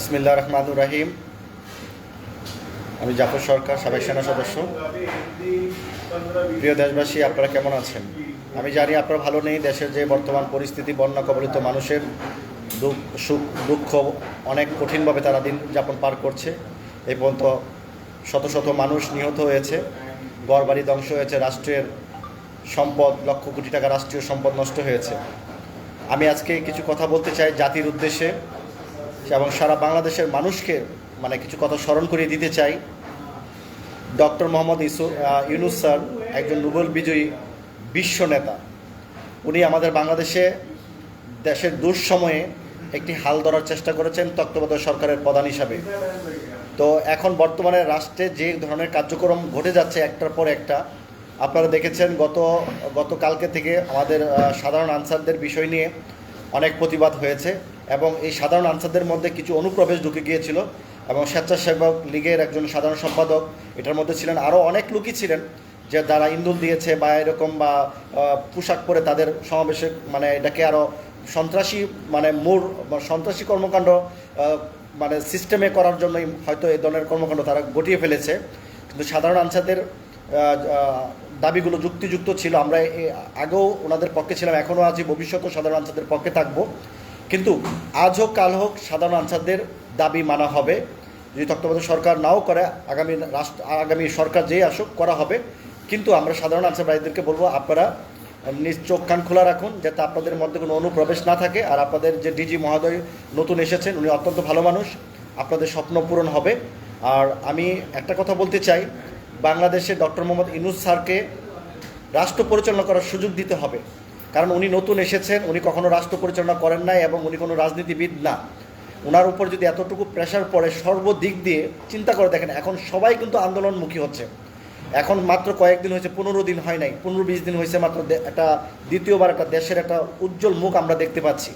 ইসমিল্লা রহমানুর রাহিম। আমি জাফর সরকার, সাবেক সেনা সদস্য। প্রিয় দেশবাসী, আপনারা কেমন আছেন? আমি জানি আপনারা ভালো নেই, দেশের যে বর্তমান পরিস্থিতি বন্যা কবলিত মানুষের দুঃখ, সুখ, দুঃখ অনেক কঠিনভাবে তারা দিন যাপন পার করছে। এই পর্যন্ত শত শত মানুষ নিহত হয়েছে, ঘরবাড়ি ধ্বংস হয়েছে, রাষ্ট্রের সম্পদ, লক্ষ কোটি টাকা রাষ্ট্রীয় সম্পদ নষ্ট হয়েছে। আমি আজকে কিছু কথা বলতে চাই জাতির উদ্দেশ্যে এবং সারা বাংলাদেশের মানুষকে মানে কিছু কথা স্মরণ করিয়ে দিতে চাই। ডক্টর মোহাম্মদ ইসু ইউনুস স্যার, একজন নোবেল বিজয়ী বিশ্ব নেতা। উনি আমাদের বাংলাদেশে দেশের দুঃসময়ে একটি হাল ধরার চেষ্টা করেছেন তত্ত্বাবধায়ক সরকারের প্রধান হিসাবে। তো এখন বর্তমানে রাষ্ট্রে যে ধরনের কার্যক্রম ঘটে যাচ্ছে একটার পর একটা আপনারা দেখেছেন গত, গতকালকে থেকে আমাদের সাধারণ আনসারদের বিষয় নিয়ে অনেক প্রতিবাদ হয়েছে এবং এই সাধারণ আনসারদের মধ্যে কিছু অনুপ্রবেশ ঢুকে গিয়েছিল এবং স্বেচ্ছাসেবক লীগের একজন সাধারণ সম্পাদক, এটার মধ্যে ছিলেন আরও অনেক লোকই ছিলেন যে যারা ইন্দুল দিয়েছে বা এরকম বা পোশাক পরে তাদের সমাবেশে মানে এটাকে আরও সন্ত্রাসী মানে বা সন্ত্রাসী কর্মকাণ্ড মানে সিস্টেমে করার জন্যই হয়তো এই ধরনের কর্মকাণ্ড তারা গটিয়ে ফেলেছে। কিন্তু সাধারণ আনসারদের দাবিগুলো যুক্তিযুক্ত ছিল। আমরা আগেও ওনাদের পক্ষে ছিলাম এখনও আছি, ভবিষ্যতেও সাধারণ আনসারদের পক্ষে থাকব। কিন্তু আজ হোক, কাল হোক, সাধারণ আনসারদের দাবি মানা হবে। যদি তত্ত্বাবধায়ক সরকার নাও করে, আগামী রাষ্ট্র, আগামী সরকার যেই আসুক, করা হবে। কিন্তু আমরা সাধারণ আনসার ভাইদেরকে বলব, আপনারা নিজ চোখ, কান খোলা রাখুন, যাতে আপনাদের মধ্যে কোনো অনুপ্রবেশ না থাকে। আর আপনাদের যে ডিজি মহোদয় নতুন এসেছেন, উনি অত্যন্ত ভালো মানুষ। আপনাদের স্বপ্ন পূরণ হবে। আর আমি একটা কথা বলতে চাই বাংলাদেশে ডক্টর মোহাম্মদ ইনুস স্যারকে রাষ্ট্র পরিচালনা করার সুযোগ দিতে হবে। কারণ উনি নতুন এসেছেন, উনি কখনো রাষ্ট্র পরিচালনা করেন নাই এবং উনি কোনো রাজনীতিবিদ না। ওনার উপর যদি এতটুকু প্রেশার পড়ে, সর্বদিক দিয়ে চিন্তা করে দেখেন, এখন সবাই কিন্তু আন্দোলনমুখী হচ্ছে। এখন মাত্র কয়েকদিন হয়েছে, পনেরো দিন হয় নাই, পনেরো বিশ দিন হয়েছে মাত্র একটা দ্বিতীয়বার একটা দেশের একটা উজ্জ্বল মুখ আমরা দেখতে পাচ্ছি।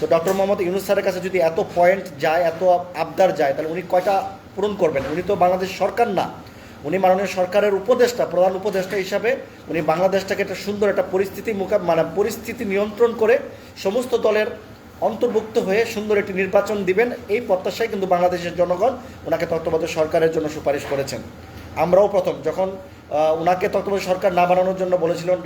তো ডক্টর মোহাম্মদ ইউনুস স্যারের কাছে যদি এত পয়েন্ট যায়, এত আবদার যায়, তাহলে উনি কয়টা পূরণ করবেন? উনি তো বাংলাদেশ সরকার না। উনি মাননীয় সরকারের উপদেষ্টা, প্রধান উপদেষ্টা হিসাবে উনি বাংলাদেশটাকে একটা সুন্দর একটা পরিস্থিতি মোকা মানে পরিস্থিতি নিয়ন্ত্রণ করে সমস্ত দলের অন্তর্ভুক্ত হয়ে সুন্দর একটি নির্বাচন দিবেন, এই প্রত্যাশায় কিন্তু বাংলাদেশের জনগণ ওনাকে তত্ত্বাবধায়ক সরকারের জন্য সুপারিশ করেছেন। আমরাও প্রথম, যখন ওনাকে তত্ত্বাবধায়ক সরকার না বানানোর জন্য বলেছিলেন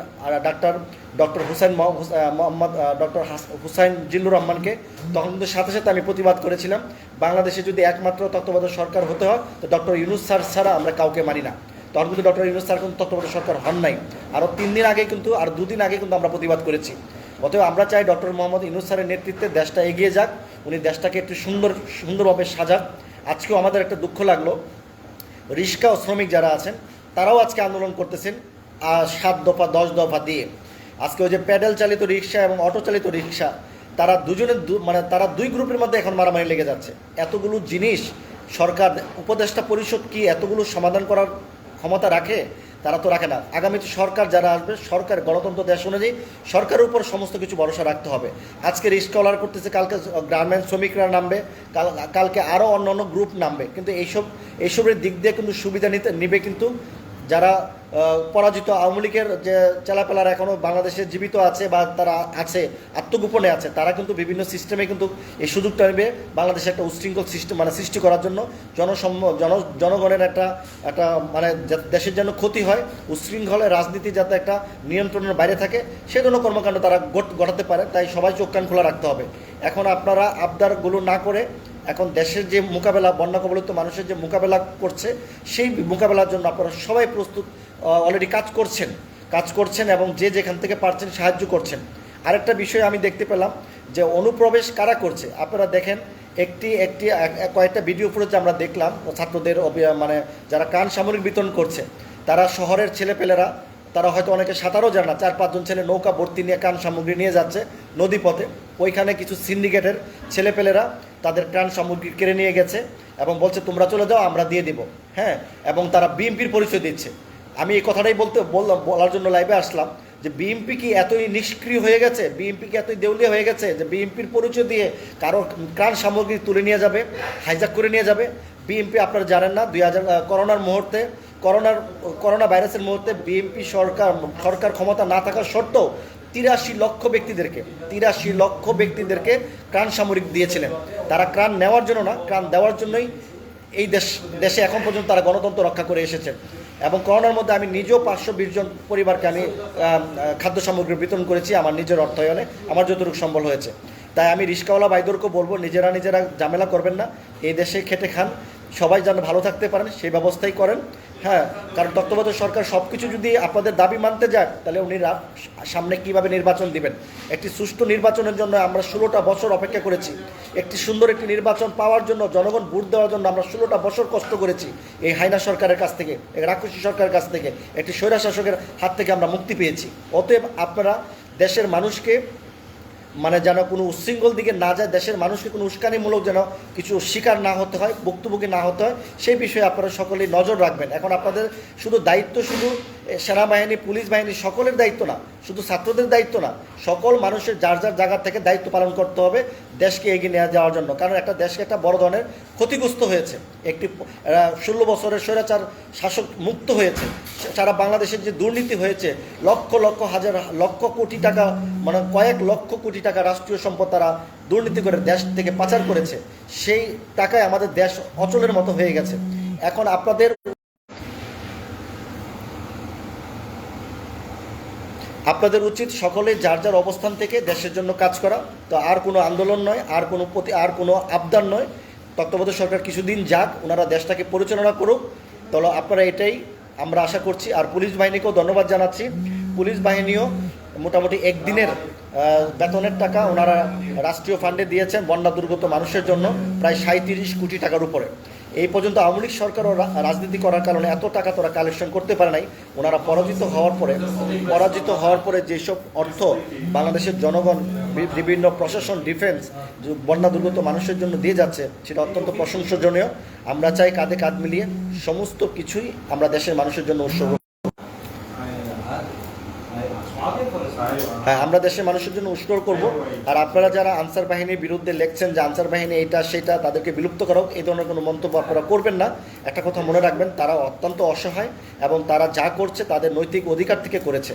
ডাক্তার ডক্টর হুসাইন মহ- হুস- মোহাম্মদ ডক্টর হুসাইন জিল্লুর রহমানকে তখন কিন্তু সাথে সাথে আমি প্রতিবাদ করেছিলাম। বাংলাদেশে যদি একমাত্র তত্ত্বাবধায়ক সরকার হতে হয়, তো ডক্টর ইউনুস স্যার ছাড়া আমরা কাউকে মানি না। তখন কিন্তু ডক্টর ইউনুস স্যার কিন্তু তত্ত্বাবধায়ক সরকার হন নাই। আরও তিন দিন আগে কিন্তু, আর দুদিন আগে কিন্তু আমরা প্রতিবাদ করেছি। অতএব আমরা চাই ডক্টর মোহাম্মদ ইউনুস স্যারের নেতৃত্বে দেশটা এগিয়ে যাক, উনি দেশটাকে একটু সুন্দর, সুন্দরভাবে সাজাক। আজকেও আমাদের একটা দুঃখ লাগল। রিক্সা ও শ্রমিক যারা আছেন তারাও আজকে আন্দোলন করতেছেন সাত দফা, দশ দফা দিয়ে। আজকে ওই যে প্যাডেল চালিত রিক্সা এবং অটো চালিত রিক্সা, তারা দুজনের মানে তারা দুই গ্রুপের মধ্যে এখন মারামারি লেগে যাচ্ছে। এতগুলো জিনিস সরকার, উপদেষ্টা পরিষদ কি এতগুলো সমাধান করার ক্ষমতা রাখে? তারা তো রাখে না। আগামীতে সরকার যারা আসবে, সরকার গণতন্ত্র দেশ অনুযায়ী সরকারের উপর সমস্ত কিছু ভরসা রাখতে হবে। আজকে রিস্কলার করতেছে, কালকে গার্মেন্ট শ্রমিকরা নামবে কালকে আরও অন্য অন্য গ্রুপ নামবে। কিন্তু এইসব, এইসবের দিক দিয়ে কিন্তু সুবিধা নিতে, নিবে কিন্তু যারা পরাজিত আওয়ামী লীগের যে চেলাপেলারা এখনও বাংলাদেশে জীবিত আছে বা তারা আছে, আত্মগোপনে আছে, তারা কিন্তু বিভিন্ন সিস্টেমে কিন্তু এই সুযোগটা নেবে বাংলাদেশে একটা উশৃঙ্খল সিস্টেম মানে সৃষ্টি করার জন্য। জনসম জন, জনগণের একটা একটা মানে দেশের যেন ক্ষতি হয় উশৃঙ্খলের রাজনীতি যাতে একটা নিয়ন্ত্রণের বাইরে থাকে, সে জন্য কর্মকাণ্ড তারা ঘটাতে পারে, তাই সবাই চোখ কান খোলা রাখতে হবে। এখন আপনারা আবদারগুলো না করে এখন দেশের যে মোকাবেলা বন্যা কবলিত মানুষের যে মোকাবেলা করছে, সেই মোকাবেলার জন্য আপনারা সবাই প্রস্তুত অলরেডি কাজ করছেন। কাজ করছেন এবং যে যেখান থেকে পারছেন সাহায্য করছেন। আরেকটা বিষয় আমি দেখতে পেলাম যে অনুপ্রবেশ কারা করছে? আপনারা দেখেন, একটি একটি, এক- এক- কয়েকটা ভিডিও ফুটেজ আমরা দেখলাম, ছাত্রদের মানে যারা কান সামরিক বিতরণ করছে, তারা শহরের ছেলেপেলেরা, তারা হয়তো অনেকে সাঁতারও জানে না, চার, পাঁচজন ছেলে নৌকা ভর্তি নিয়ে কান সামগ্রী নিয়ে যাচ্ছে নদীপথে। ওইখানে কিছু সিন্ডিকেটের ছেলেপেলেরা তাদের কান সামগ্রী কেড়ে নিয়ে গেছে এবং বলছে, তোমরা চলে যাও, আমরা দিয়ে দিব। হ্যাঁ এবং তারা বিএমপির পরিচয় দিচ্ছে। আমি এই কথাটাই বলতে, বললাম, বলার জন্য লাইভে আসলাম যে, বিএমপি কি এতই নিষ্ক্রিয় হয়ে গেছে? বিএমপি কি এতই দেউলিয়া হয়ে গেছে যে, বিএমপির পরিচয় দিয়ে কারও কান সামগ্রী তুলে নিয়ে যাবে হাইজাক করে নিয়ে যাবে? বিএমপি আপনারা জানেন না, দুই হাজার করোনার মুহূর্তে, করোনার, করোনা ভাইরাসের মুহূর্তে বিএনপি সরকার সরকার ক্ষমতা না থাকার সত্ত্বেও তিরাশি লক্ষ ব্যক্তিদেরকে, তিরাশি লক্ষ ব্যক্তিদেরকে ত্রাণ সামরিক দিয়েছিলেন। তারা ত্রাণ নেওয়ার জন্য না, ত্রাণ দেওয়ার জন্যই এই দেশ, দেশে এখন পর্যন্ত তারা গণতন্ত্র রক্ষা করে এসেছেন এবং করোনার মধ্যে আমি নিজেও পাঁচশো বিশ জন পরিবারকে আমি খাদ্য সামগ্রী বিতরণ করেছি, আমার নিজের অর্থায়নে, আমার যতটুকু সম্বল হয়েছে। তাই আমি রিস্কাওয়ালা বাইদরকে বলব, নিজেরা নিজেরা ঝামেলা করবেন না, এই দেশে খেটে খান, সবাই যেন ভালো থাকতে পারেন, সেই ব্যবস্থাই করেন। হ্যাঁ কারণ তত্ত্বাবধায়ক সরকার সব কিছু যদি আপনাদের দাবি মানতে যায়, তাহলে উনি সামনে কীভাবে নির্বাচন দিবেন? একটি সুষ্ঠু নির্বাচনের জন্য আমরা ষোলোটা বছর অপেক্ষা করেছি। একটি সুন্দর একটি নির্বাচন পাওয়ার জন্য, জনগণ ভোট দেওয়ার জন্য আমরা ষোলোটা বছর কষ্ট করেছি এই হাইনা সরকারের কাছ থেকে, এই রাক্ষসী সরকারের কাছ থেকে। একটি স্বৈরা শাসকের হাত থেকে আমরা মুক্তি পেয়েছি। অতএব আপনারা দেশের মানুষকে মানে যেন কোনো উচ্ছৃঙ্খল দিকে না যায়, দেশের মানুষকে কোনো উস্কানিমূলক যেন কিছু শিকার না হতে হয়, ভুক্তভোগী না হতে হয়, সেই বিষয়ে আপনারা সকলেই নজর রাখবেন। এখন আপনাদের শুধু দায়িত্ব শুধু সেনাবাহিনী, পুলিশ বাহিনী সকলের দায়িত্ব না, শুধু ছাত্রদের দায়িত্ব না, সকল মানুষের যার যার জায়গা থেকে দায়িত্ব পালন করতে হবে, দেশকে এগিয়ে নিয়ে যাওয়ার জন্য। কারণ একটা দেশকে একটা বড় ধরনের ক্ষতিগ্রস্ত হয়েছে। একটি ষোলো বছরের স্বৈরাচার শাসক মুক্ত হয়েছে। সারা বাংলাদেশের যে দুর্নীতি হয়েছে, লক্ষ লক্ষ হাজার, লক্ষ কোটি টাকা মানে কয়েক লক্ষ কোটি টাকা রাষ্ট্রীয় সম্পদ তারা দুর্নীতি করে দেশ থেকে পাচার করেছে। সেই টাকায় আমাদের দেশ অচলের মতো হয়ে গেছে। এখন আপনাদের আপনাদের উচিত সকলে যার যার অবস্থান থেকে দেশের জন্য কাজ করা। তো আর কোনো আন্দোলন নয়, আর কোনো প্রতি আর কোনো আবদার নয়। তত্ত্বাবধায়ক সরকার কিছুদিন যাক, ওনারা দেশটাকে পরিচালনা করুক। তাহলে আপনারা এটাই আমরা আশা করছি। আর পুলিশ বাহিনীকেও ধন্যবাদ জানাচ্ছি। পুলিশ বাহিনীও মোটামুটি একদিনের বেতনের টাকা ওনারা রাষ্ট্রীয় ফান্ডে দিয়েছেন বন্যা দুর্গত মানুষের জন্য, প্রায় সাঁত্রিশ কোটি টাকার উপরে। এই পর্যন্ত আওয়ামী লীগ সরকারও রাজনীতি করার কারণে এত টাকা তারা কালেকশন করতে পারে নাই। ওনারা পরাজিত হওয়ার পরে, পরাজিত হওয়ার পরে যেসব অর্থ বাংলাদেশের জনগণ বিভিন্ন প্রশাসন, ডিফেন্স বন্যা দুর্গত মানুষের জন্য দিয়ে যাচ্ছে, সেটা অত্যন্ত প্রশংসনীয়। আমরা চাই কাঁধে কাঁধ মিলিয়ে সমস্ত কিছুই আমরা দেশের মানুষের জন্য উৎসর্গ হ্যাঁ আমরা দেশের মানুষের জন্য উৎসর্গ করব। আর আপনারা যারা আনসার বাহিনীর বিরুদ্ধে লেখছেন যে আনসার বাহিনী এটা, সেটা, তাদেরকে বিলুপ্ত করা এই ধরনের কোনো মন্তব্য আপনারা করবেন না। একটা কথা মনে রাখবেন, তারা অত্যন্ত অসহায় এবং তারা যা করছে তাদের নৈতিক অধিকার থেকে করেছে।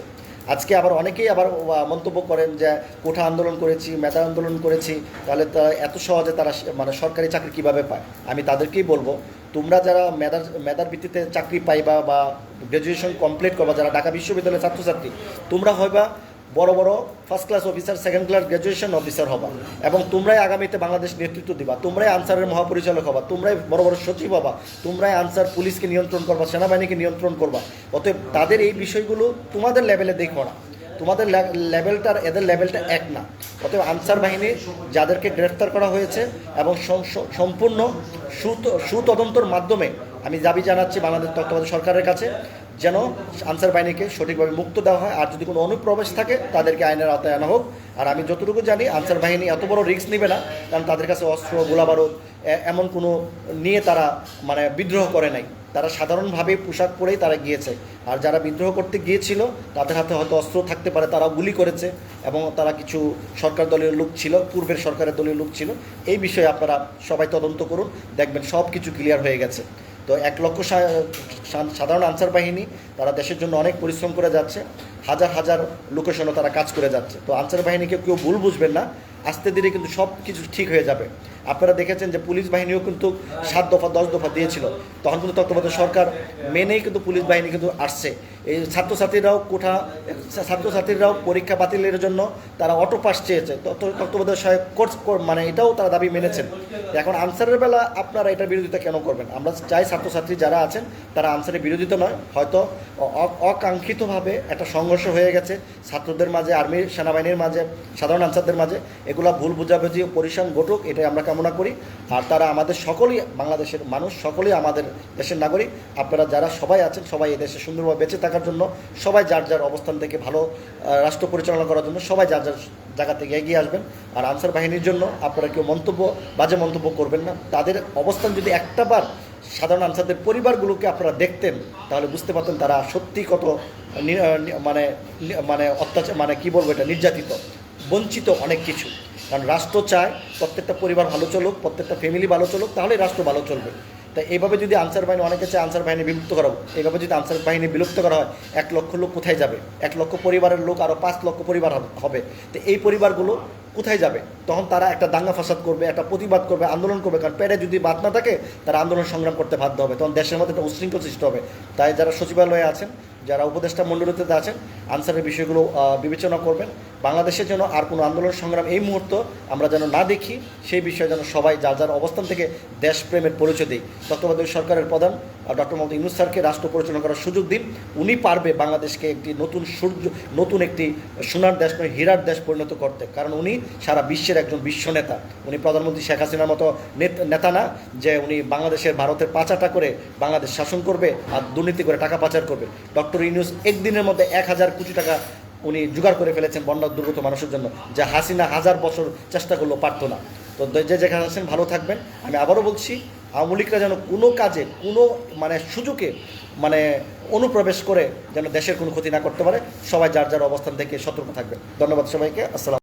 আজকে আবার অনেকেই আবার মন্তব্য করেন যে, কোঠা আন্দোলন করেছি, মেধা আন্দোলন করেছি, তাহলে তারা এত সহজে তারা মানে সরকারি চাকরি কীভাবে পায়? আমি তাদেরকেই বলব, তোমরা যারা মেধার মেধার ভিত্তিতে চাকরি পাইবা বা গ্র্যাজুয়েশন কমপ্লিট করবা, যারা ঢাকা বিশ্ববিদ্যালয়ের ছাত্রছাত্রী, তোমরা হয়বা বড় বড় first class officer second class graduation officer হবা। এবং তোমরাই আগামীতে বাংলাদেশ নেতৃত্ব দিবা। তোমরাই আনসারের মহাপরিচালক হবা। তোমরাই বড় বড় সচিব হবা। তোমরাই আনসার পুলিশকে নিয়ন্ত্রণ করবা, সেনাবাহিনীকে নিয়ন্ত্রণ করবা। অতএব তাদের এই বিষয়গুলো তোমাদের লেভেলে দেখো না। তোমাদের লেভেলটার এদের লেভেলটা এক না। অতএব আনসার বাহিনী যাদেরকে গ্রেফতার করা হয়েছে এবং সম্পূর্ণ সুত- সুতদন্তর মাধ্যমে আমি দাবি জানাচ্ছি বাংলাদেশ তত্ত্বাবধায়ক সরকারের কাছে। যেন আনসার বাহিনীকে সঠিকভাবে মুক্ত দেওয়া হয়। আর যদি কোনো অনুপ্রবেশ থাকে, তাদেরকে আইনের আওতায় আনা হোক। আর আমি যতটুকু জানি, আনসার বাহিনী এত বড় রিস্ক নেবে না, কারণ তাদের কাছে অস্ত্র, গোলাবারুদ এমন কোনো নিয়ে তারা মানে বিদ্রোহ করে নাই। তারা সাধারণভাবে পোশাক পরেই তারা গিয়েছে। আর যারা বিদ্রোহ করতে গিয়েছিল, তাদের হাতে হয়তো অস্ত্র থাকতে পারে, তারা গুলি করেছে এবং তারা কিছু সরকার দলীয় লোক ছিল, পূর্বের সরকারের দলীয় লোক ছিল। এই বিষয়ে আপনারা সবাই তদন্ত করুন, দেখবেন সব কিছু ক্লিয়ার হয়ে গেছে। তো এক লক্ষ সাধারণ আনসার বাহিনী তারা দেশের জন্য অনেক পরিশ্রম করে যাচ্ছে। হাজার হাজার লোকেশনও তারা কাজ করে যাচ্ছে। তো আনসার বাহিনীকে কেউ ভুল বুঝবেন না। আস্তে ধীরে কিন্তু সব কিছু ঠিক হয়ে যাবে। আপনারা দেখেছেন যে পুলিশ বাহিনীও কিন্তু সাত দফা, দশ দফা দিয়েছিল। তখন কিন্তু তত্ত্বাবধায়ক সরকার মেনেই কিন্তু পুলিশ বাহিনী কিন্তু আসছে। এই ছাত্রছাত্রীরাও কোঠা, ছাত্রছাত্রীরাও পরীক্ষা বাতিলের জন্য তারা অটো পাস চেয়েছে তত্ত্ব- তত্ত্বাবধায়ক সহায়ক কোর্স কর- মানে এটাও তারা দাবি মেনেছেন। এখন আনসারের বেলা আপনারা এটার বিরোধিতা কেন করবেন? আমরা চাই ছাত্রছাত্রী যারা আছেন, তারা আনসারের বিরোধিতা নয়, হয়তো অকাঙ্ক্ষিতভাবে একটা সংঘর্ষ হয়ে গেছে ছাত্রদের মাঝে আর্মির সেনাবাহিনীর মাঝে, সাধারণ আনসারদের মাঝে। এগুলা ভুল বুঝাবুঝি ও পরিশান ঘটুক, এটাই আমরা কামনা করি। আর তারা আমাদের সকলেই, বাংলাদেশের মানুষ সকলেই আমাদের দেশের নাগরিক। আপনারা যারা সবাই আছেন, সবাই এদেশে সুন্দরভাবে বেঁচে থাকার জন্য, সবাই যার যার অবস্থান থেকে ভালো রাষ্ট্র পরিচালনা করার জন্য সবাই যার যার জায়গা থেকে এগিয়ে আসবেন। আর আনসার বাহিনীর জন্য আপনারা কেউ মন্তব্য, বাজে মন্তব্য করবেন না। তাদের অবস্থান যদি একটাবার সাধারণ আনসারদের পরিবারগুলোকে আপনারা দেখতেন, তাহলে বুঝতে পারতেন তারা সত্যি কত মানে মানে অত্যাচার মানে কি বলব এটা, নির্যাতিত, বঞ্চিত অনেক কিছু। কারণ রাষ্ট্র চায় প্রত্যেকটা পরিবার ভালো চলুক, প্রত্যেকটা ফ্যামিলি ভালো চলুক তাহলে রাষ্ট্র ভালো চলবে। তাই এইভাবে যদি আনসার বাহিনী অনেকে চায় আনসার বাহিনী বিলুপ্ত করাবো এইভাবে যদি আনসার বাহিনী বিলুপ্ত করা হয়, এক লক্ষ লোক কোথায় যাবে? এক লক্ষ পরিবারের লোক আরও পাঁচ লক্ষ পরিবার হবে- হবে। তো এই পরিবারগুলো কোথায় যাবে? তখন তারা একটা দাঙ্গা ফাসাদ করবে, একটা প্রতিবাদ করবে, আন্দোলন করবে। কারণ পেটে যদি বাদ না থাকে, তারা আন্দোলন সংগ্রাম করতে বাধ্য হবে। তখন দেশের মধ্যে একটা উশৃঙ্খল সৃষ্টি হবে। তাই যারা সচিবালয়ে আছেন যারা উপদেষ্টা মণ্ডলীতে আছেন, আনসারের বিষয়গুলো বিবেচনা করবেন। বাংলাদেশের জন্য আর কোনো আন্দোলন সংগ্রাম এই মুহূর্ত আমরা যেন না দেখি, সেই বিষয়ে যেন সবাই যার যার অবস্থান থেকে দেশপ্রেমের পরিচয় দিই। তত্ত্বাবধায়ক সরকারের প্রধান ডক্টর মোহাম্মদ ইউনুস স্যারকে রাষ্ট্র পরিচালনা করার সুযোগ দিন। উনি পারবে বাংলাদেশকে একটি নতুন সূর্য, নতুন একটি সোনার দেশ নয়, হীরার দেশ পরিণত করতে। কারণ উনি সারা বিশ্বের একজন বিশ্ব নেতা। উনি প্রধানমন্ত্রী শেখ হাসিনার মতো নেতা না, যে উনি বাংলাদেশের ভারতের পাচাটা করে বাংলাদেশ শাসন করবে আর দুর্নীতি করে টাকা পাচার করবে। ডক্টর ইউনুস একদিনের মধ্যে এক হাজার কোটি টাকা উনি জোগাড় করে ফেলেছেন বন্যা দুর্গত মানুষের জন্য, যা হাসিনা হাজার বছর চেষ্টা করলেও পারতো না। তো যে যেখানে আছেন, ভালো থাকবেন। আমি আবারও বলছি, আওয়ামী লীগরা যেন কোনো কাজে, কোনো মানে সুযোগে মানে অনুপ্রবেশ করে যেন দেশের কোনো ক্ষতি না করতে পারে, সবাই যার যার অবস্থান থেকে সতর্ক থাকবে ধন্যবাদ সবাইকে, আসসালাম।